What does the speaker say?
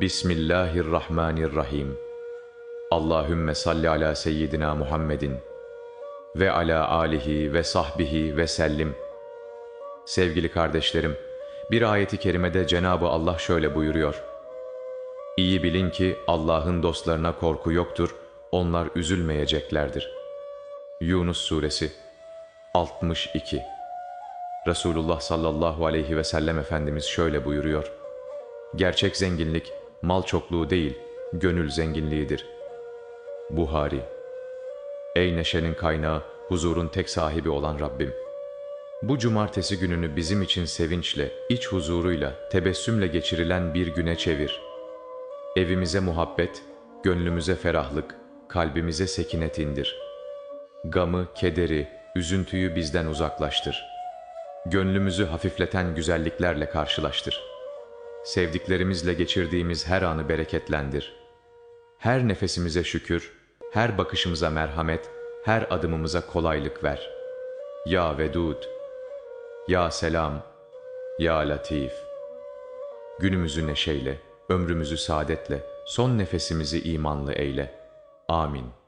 Bismillahirrahmanirrahim. Allahümme salli ala seyyidina Muhammedin ve ala alihi ve sahbihi ve sellim. Sevgili kardeşlerim, bir ayeti kerimede Cenabı Allah şöyle buyuruyor. İyi bilin ki Allah'ın dostlarına korku yoktur, onlar üzülmeyeceklerdir. Yunus Suresi 62 Resulullah sallallahu aleyhi ve sellem Efendimiz şöyle buyuruyor. Gerçek zenginlik mal çokluğu değil, gönül zenginliğidir. Buhari Ey neşenin kaynağı, huzurun tek sahibi olan Rabbim! Bu cumartesi gününü bizim için sevinçle, iç huzuruyla, tebessümle geçirilen bir güne çevir. Evimize muhabbet, gönlümüze ferahlık, kalbimize sekinet indir. Gamı, kederi, üzüntüyü bizden uzaklaştır. Gönlümüzü hafifleten güzelliklerle karşılaştır. Sevdiklerimizle geçirdiğimiz her anı bereketlendir. Her nefesimize şükür, her bakışımıza merhamet, her adımımıza kolaylık ver. Ya Vedud, Ya Selam, Ya Latif. Günümüzü neşeyle, ömrümüzü saadetle, son nefesimizi imanlı eyle. Amin.